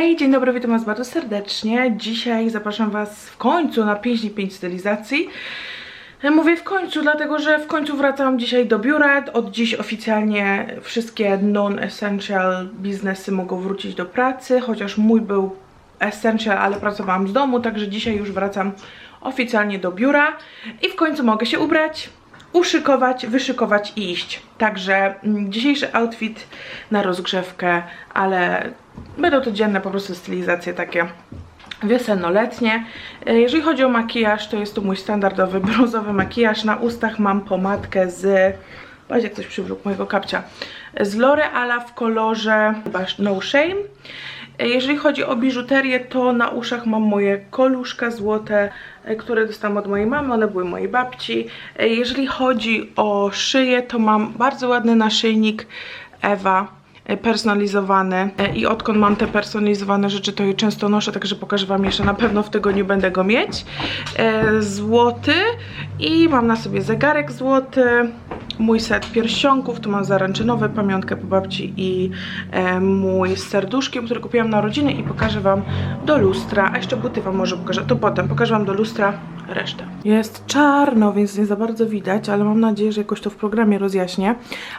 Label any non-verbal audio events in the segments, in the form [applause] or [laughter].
Hej, dzień dobry, witam was bardzo serdecznie. Dzisiaj zapraszam was w końcu na 5 dni 5 stylizacji. Mówię w końcu, dlatego że w końcu wracam dzisiaj do biura. Od dziś oficjalnie wszystkie non-essential biznesy mogą wrócić do pracy, chociaż mój był essential, ale pracowałam z domu, także dzisiaj już wracam oficjalnie do biura i w końcu mogę się ubrać, uszykować, wyszykować i iść. Także mm, dzisiejszy outfit na rozgrzewkę, ale będą to dzienne po prostu stylizacje takie wiosenno-letnie. E, Jeżeli chodzi o makijaż, to jest to mój standardowy [laughs] brązowy makijaż. Na ustach mam pomadkę z... Patrz jak ktoś przywrócił mojego kapcia. Z L'Oreala w kolorze No Shame. E, Jeżeli chodzi o biżuterię, to na uszach mam moje koluszka złote, e, które dostałam od mojej mamy, one były mojej babci. Jeżeli chodzi o szyję, to mam bardzo ładny naszyjnik Ewa personalizowany E, i odkąd mam te personalizowane rzeczy, to je często noszę, także pokażę wam jeszcze, na pewno w tygodniu będę go mieć. E, Złoty i mam na sobie zegarek złoty, mój set pierścionków, tu mam zaręczynowe, pamiątkę po babci i e, mój z serduszkiem, który kupiłam na rodziny i pokażę wam do lustra, a jeszcze buty wam może pokażę, to potem pokażę wam do lustra resztę. Jest czarno, więc nie za bardzo widać, ale mam nadzieję, że jakoś to w programie rozjaśnię,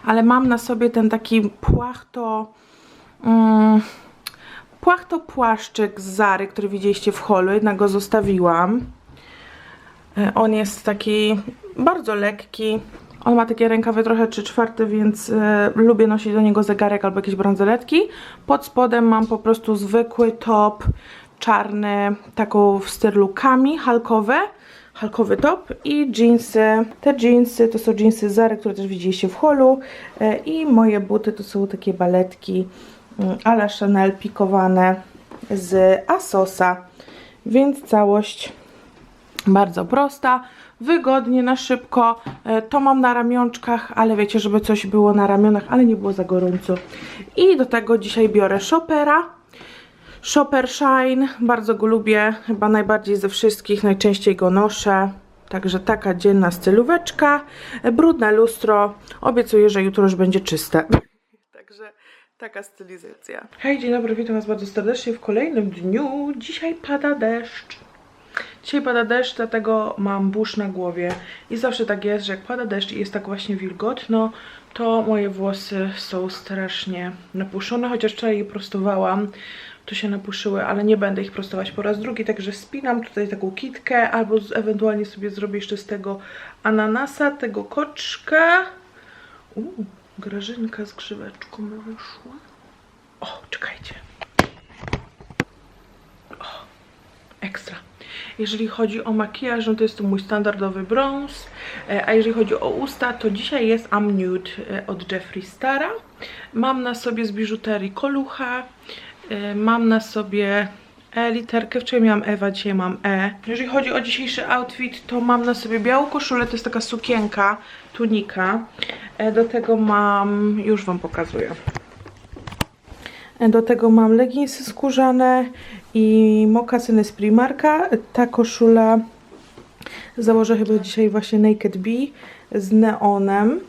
ale mam na sobie ten taki płachto... Mm, płachto płaszczyk z Zary, który widzieliście w holu, jednak go zostawiłam. E, On jest taki bardzo lekki. On ma takie rękawy trochę 3 czwarte, więc e, lubię nosić do niego zegarek albo jakieś bransoletki. Pod spodem mam po prostu zwykły top czarny, taką w stylu kami, halkowe. Halkowy top i jeansy. Te jeansy to są jeansy Zary, które też widzieliście w holu. E, I moje buty to są takie baletki mm, a la Chanel pikowane z Asosa. Więc całość bardzo prosta, wygodnie, na szybko. E, To mam na ramionczkach, ale wiecie, żeby coś było na ramionach, ale nie było za gorąco. I do tego dzisiaj biorę Shoppera. Shopper Shine, bardzo go lubię, chyba najbardziej ze wszystkich, najczęściej go noszę. Także taka dzienna stylóweczka, E, brudne lustro, obiecuję, że jutro już będzie czyste. [laughs] Także taka stylizacja. Hej, dzień dobry, witam was bardzo serdecznie w kolejnym dniu. Dzisiaj pada deszcz. Dzisiaj pada deszcz, dlatego mam burz na głowie i zawsze tak jest, że jak pada deszcz i jest tak właśnie wilgotno, to moje włosy są strasznie napuszone, chociaż wczoraj je prostowałam, to się napuszyły, ale nie będę ich prostować po raz drugi, także spinam tutaj taką kitkę, albo ewentualnie sobie zrobię jeszcze z tego ananasa, tego koczka. Uuu, grażynka z grzyweczką wyszła. O, czekajcie. ekstra. Jeżeli chodzi o makijaż, no to jest to mój standardowy brąz, e, a jeżeli chodzi o usta, to dzisiaj jest Am Nude e, od Jeffree Stara. Mam na sobie z biżuterii kolucha, e, mam na sobie E literkę, wczoraj miałam Ewa, dzisiaj mam E. Jeżeli chodzi o dzisiejszy outfit, to mam na sobie białą koszulę, to jest taka sukienka, tunika. Do tego mam, już wam pokazuję. Do tego mam leginsy skórzane i mokasyny z Primarka. Ta koszula założę chyba dzisiaj właśnie Naked Bee z neonem.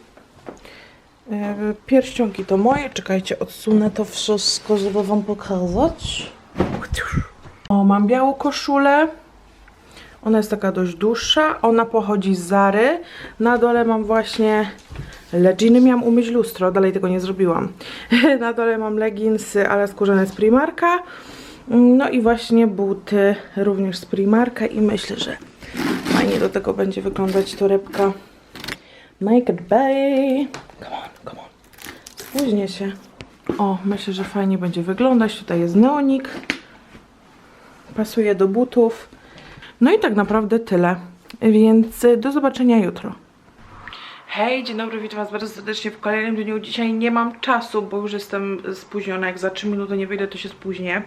E, Pierścionki to moje. Czekajcie, odsunę to wszystko, żeby wam pokazać. O, mam białą koszulę. Ona jest taka dość dłuższa. Ona pochodzi z Zary. Na dole mam właśnie Leginy. Miałam umyć lustro, dalej tego nie zrobiłam. [laughs] Na dole mam leginsy, ale skórzane z Primarka. No i właśnie buty również z Primarka i myślę, że fajnie do tego będzie wyglądać torebka Naked Bay. Come on, come on. Spóźnię się. O, myślę, że fajnie będzie wyglądać. Tutaj jest neonik. Pasuje do butów. No i tak naprawdę tyle. Więc do zobaczenia jutro. Hej, dzień dobry, witam was bardzo serdecznie w kolejnym dniu. Dzisiaj nie mam czasu, bo już jestem spóźniona. Jak za 3 minuty nie wyjdę, to się spóźnię.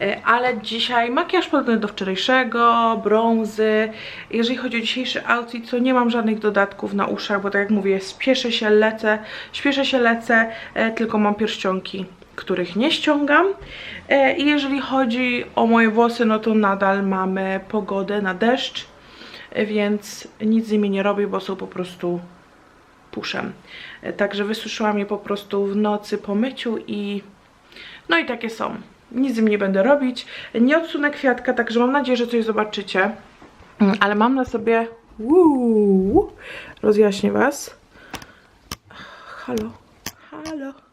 E, Ale dzisiaj makijaż podobny do wczorajszego, brązy. Jeżeli chodzi o dzisiejszy outfit, to nie mam żadnych dodatków na uszach, bo tak jak mówię, spieszę się, lecę, śpieszę się, lecę, e, tylko mam pierścionki których nie ściągam. E, I jeżeli chodzi o moje włosy, no to nadal mamy pogodę na deszcz, więc nic z nimi nie robię, bo są po prostu E, Także wysuszyłam je po prostu w nocy po myciu i no i takie są. nic z nim nie będę robić. Nie odsunę kwiatka, także mam nadzieję, że coś zobaczycie. Mm, Ale mam na sobie... Uuu, rozjaśnię Was. Halo, halo.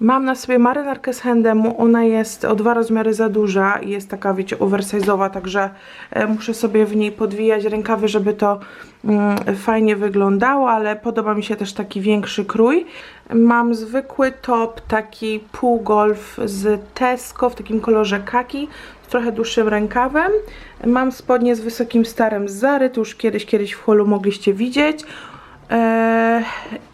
Mam na sobie marynarkę z Handemu, ona jest o dwa rozmiary za duża i jest taka, wiecie, oversize'owa, także e, muszę sobie w niej podwijać rękawy, żeby to mm, fajnie wyglądało, ale podoba mi się też taki większy krój. Mam zwykły top, taki pół golf z Tesco w takim kolorze kaki, z trochę dłuższym rękawem. Mam spodnie z wysokim starem z Zary, to już kiedyś, kiedyś w holu mogliście widzieć. Eee,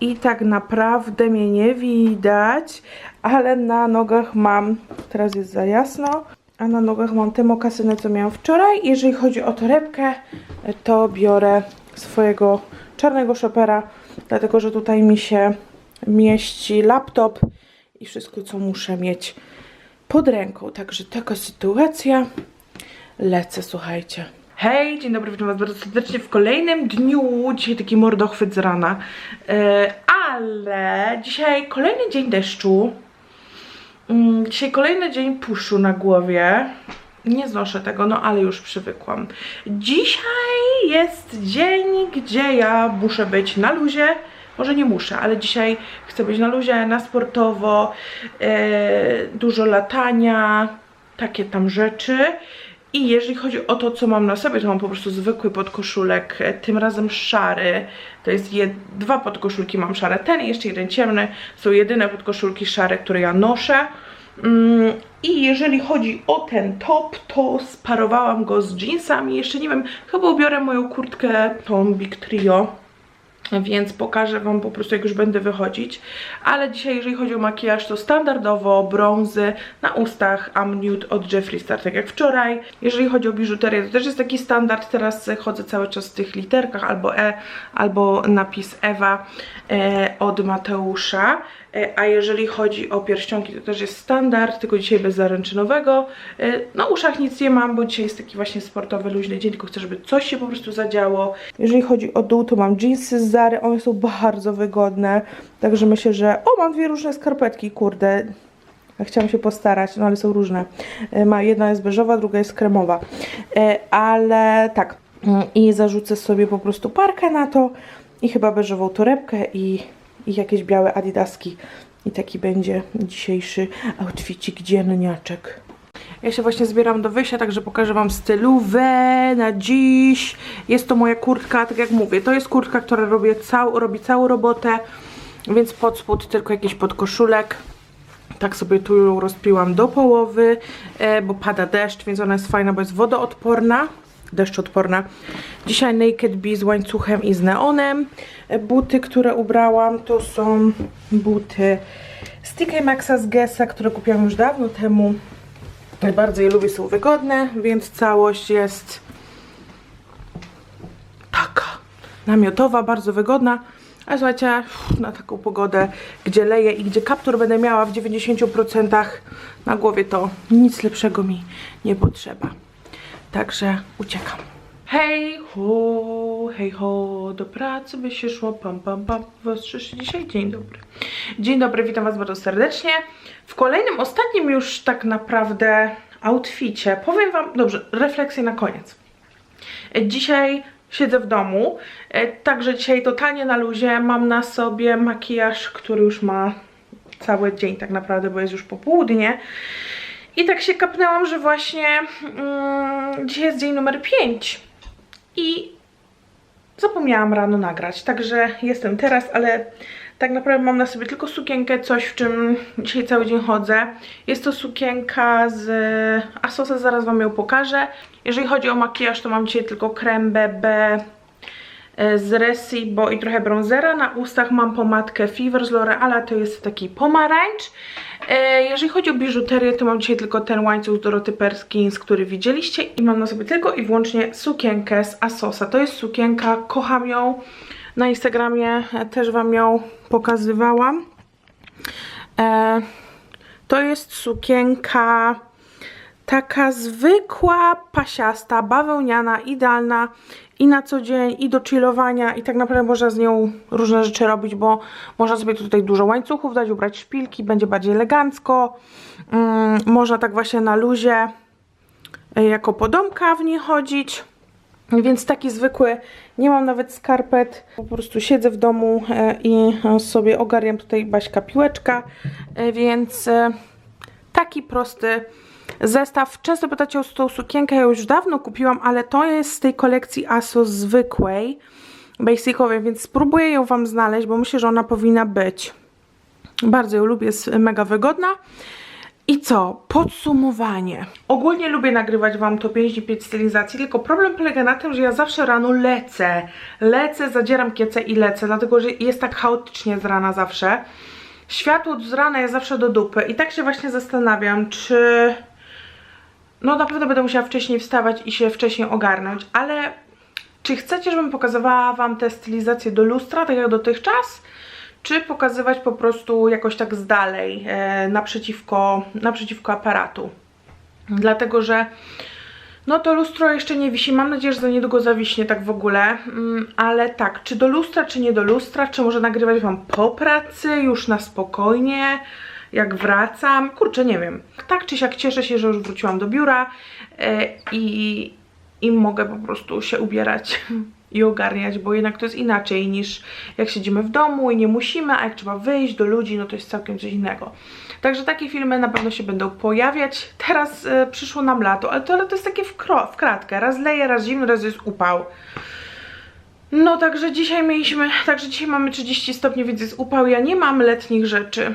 I tak naprawdę mnie nie widać, ale na nogach mam, teraz jest za jasno, a na nogach mam te mokasyny, co miałam wczoraj. Jeżeli chodzi o torebkę, to biorę swojego czarnego shopera, dlatego że tutaj mi się mieści laptop i wszystko, co muszę mieć pod ręką. Także taka sytuacja. Lecę, słuchajcie. Hej, dzień dobry, witam was bardzo serdecznie w kolejnym dniu. Dzisiaj taki mordochwyt z rana. E, ale dzisiaj kolejny dzień deszczu. Mm, Dzisiaj kolejny dzień puszu na głowie. Nie znoszę tego, no ale już przywykłam. Dzisiaj jest dzień, gdzie ja muszę być na luzie. Może nie muszę, ale dzisiaj chcę być na luzie, na sportowo, e, dużo latania, takie tam rzeczy. I jeżeli chodzi o to, co mam na sobie, to mam po prostu zwykły podkoszulek, e, tym razem szary. To jest jed... dwa podkoszulki mam szare, ten i jeszcze jeden ciemny. Są jedyne podkoszulki szare, które ja noszę. Mm, I jeżeli chodzi o ten top, to sparowałam go z jeansami. Jeszcze nie wiem, chyba ubiorę moją kurtkę, tą Big Trio więc pokażę Wam po prostu jak już będę wychodzić. Ale dzisiaj jeżeli chodzi o makijaż to standardowo brązy na ustach Am Nude od Jeffree Star, tak jak wczoraj. Jeżeli chodzi o biżuterię to też jest taki standard, teraz chodzę cały czas w tych literkach albo E, albo napis Ewa e, od Mateusza. E, a jeżeli chodzi o pierścionki to też jest standard, tylko dzisiaj bez zaręczynowego. E, na uszach nic nie mam, bo dzisiaj jest taki właśnie sportowy, luźny dzień, tylko chcę, żeby coś się po prostu zadziało. Jeżeli chodzi o dół, to mam jeansy z Zary, one są bardzo wygodne, także myślę, że... O, mam dwie różne skarpetki, kurde. Chciałam się postarać, no ale są różne. E, Ma, jedna jest beżowa, druga jest kremowa. Ale tak, mm, i zarzucę sobie po prostu parkę na to i chyba beżową torebkę i, i jakieś białe adidaski. I taki będzie dzisiejszy outficik dzienniaczek. Ja się właśnie zbieram do wyjścia, także pokażę Wam stylówę na dziś. Jest to moja kurtka, tak jak mówię, to jest kurtka, która robię cał, robi całą robotę, więc pod spód tylko jakiś podkoszulek. Tak sobie tu ją rozpiłam do połowy, e, bo pada deszcz, więc ona jest fajna, bo jest wodoodporna, deszczoodporna. Dzisiaj Naked Bee z łańcuchem i z neonem. Buty, które ubrałam, to są buty z TK Maxa z Gessa, które kupiłam już dawno temu. Bardzo je lubię, są wygodne, więc całość jest taka namiotowa, bardzo wygodna. A słuchajcie, na taką pogodę, gdzie leje i gdzie kaptur będę miała w 90% na głowie, to nic lepszego mi nie potrzeba. Także uciekam. Hej ho, hej ho, do pracy by się szło, pam pam pam, słyszy dzisiaj, dzień dobry. Dzień dobry, witam was bardzo serdecznie. W kolejnym, ostatnim już tak naprawdę outficie, powiem wam, dobrze, refleksję na koniec. Dzisiaj siedzę w domu, e, także dzisiaj totalnie na luzie, mam na sobie makijaż, który już ma cały dzień tak naprawdę, bo jest już popołudnie. I tak się kapnęłam, że właśnie mm, dzisiaj jest dzień numer 5 i zapomniałam rano nagrać, także jestem teraz, ale tak naprawdę mam na sobie tylko sukienkę, coś w czym dzisiaj cały dzień chodzę. Jest to sukienka z Asosa, zaraz wam ją pokażę. Jeżeli chodzi o makijaż, to mam dzisiaj tylko krem BB z Recibo i trochę bronzera. Na ustach mam pomadkę Fever z L'Oreala, to jest taki pomarańcz. E, Jeżeli chodzi o biżuterię, to mam dzisiaj tylko ten łańcuch z Doroty Perkins, który widzieliście i mam na sobie tylko i wyłącznie sukienkę z Asosa. To jest sukienka, kocham ją. Na Instagramie e, też wam ją pokazywałam. E, to jest sukienka Taka zwykła, pasiasta, bawełniana, idealna i na co dzień, i do chillowania i tak naprawdę można z nią różne rzeczy robić, bo można sobie tutaj dużo łańcuchów dać, ubrać szpilki, będzie bardziej elegancko. Mm, można tak właśnie na luzie y, jako podomka w niej chodzić. Więc taki zwykły, nie mam nawet skarpet, po prostu siedzę w domu e, i e, sobie ogarniam tutaj Baśka piłeczka, e, więc e, taki prosty zestaw. Często pytacie o tą sukienkę, ja już dawno kupiłam, ale to jest z tej kolekcji ASOS zwykłej, basicowej, więc spróbuję ją Wam znaleźć, bo myślę, że ona powinna być. Bardzo ją lubię, jest mega wygodna. I co? Podsumowanie. Ogólnie lubię nagrywać Wam to 5 dni 5 stylizacji, tylko problem polega na tym, że ja zawsze rano lecę. Lecę, zadzieram kiece i lecę, dlatego że jest tak chaotycznie z rana zawsze. Światło z rana jest zawsze do dupy i tak się właśnie zastanawiam, czy... No naprawdę będę musiała wcześniej wstawać i się wcześniej ogarnąć, ale czy chcecie, żebym pokazywała Wam te stylizacje do lustra, tak jak dotychczas? Czy pokazywać po prostu jakoś tak z dalej, e, naprzeciwko, naprzeciwko aparatu? Dlatego, że no to lustro jeszcze nie wisi. Mam nadzieję, że za niedługo zawiśnie tak w ogóle. Mm, ale tak, czy do lustra, czy nie do lustra? Czy może nagrywać Wam po pracy, już na spokojnie, jak wracam? Kurczę, nie wiem. Tak czy siak cieszę się, że już wróciłam do biura e, i, i mogę po prostu się ubierać i ogarniać, bo jednak to jest inaczej niż jak siedzimy w domu i nie musimy, a jak trzeba wyjść do ludzi, no to jest całkiem coś innego. Także takie filmy na pewno się będą pojawiać. Teraz e, przyszło nam lato, ale to lato jest takie w, kro, w kratkę. Raz leje, raz zimno, raz jest upał. No także dzisiaj mieliśmy, także dzisiaj mamy 30 stopni, więc jest upał. Ja nie mam letnich rzeczy.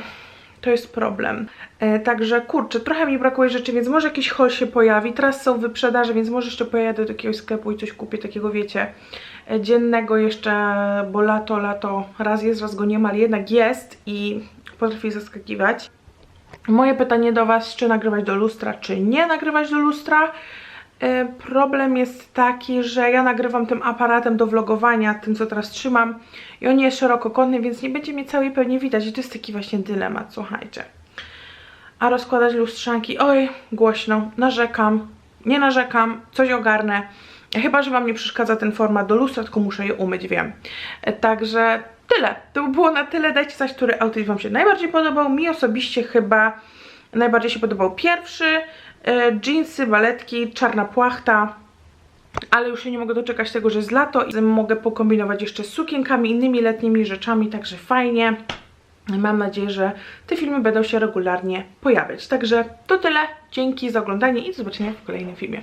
To jest problem. E, także kurczę, trochę mi brakuje rzeczy, więc może jakiś hol się pojawi. Teraz są wyprzedaże, więc może jeszcze pojadę do jakiegoś sklepu i coś kupię takiego, wiecie, e, dziennego jeszcze, bo lato, lato raz jest, raz go nie ma, ale jednak jest i potrafi zaskakiwać. Moje pytanie do Was, czy nagrywać do lustra, czy nie nagrywać do lustra. E, Problem jest taki, że ja nagrywam tym aparatem do vlogowania, tym co teraz trzymam i on jest szerokokątny, więc nie będzie mnie całej pewnie widać i to jest taki właśnie dylemat, słuchajcie. A rozkładać lustrzanki, oj, głośno, narzekam, nie narzekam, coś ogarnę. Chyba, że Wam nie przeszkadza ten format do lustra, tylko muszę je umyć, wiem. E, Także tyle. To by było na tyle. Dajcie znać, który outfit Wam się najbardziej podobał. Mi osobiście chyba najbardziej się podobał pierwszy. Jeansy, baletki, czarna płachta. Ale już się nie mogę doczekać tego, że jest lato i mogę pokombinować jeszcze z sukienkami, innymi letnimi rzeczami, także fajnie. Mam nadzieję, że te filmy będą się regularnie pojawiać. Także to tyle. Dzięki za oglądanie i do zobaczenia w kolejnym filmie.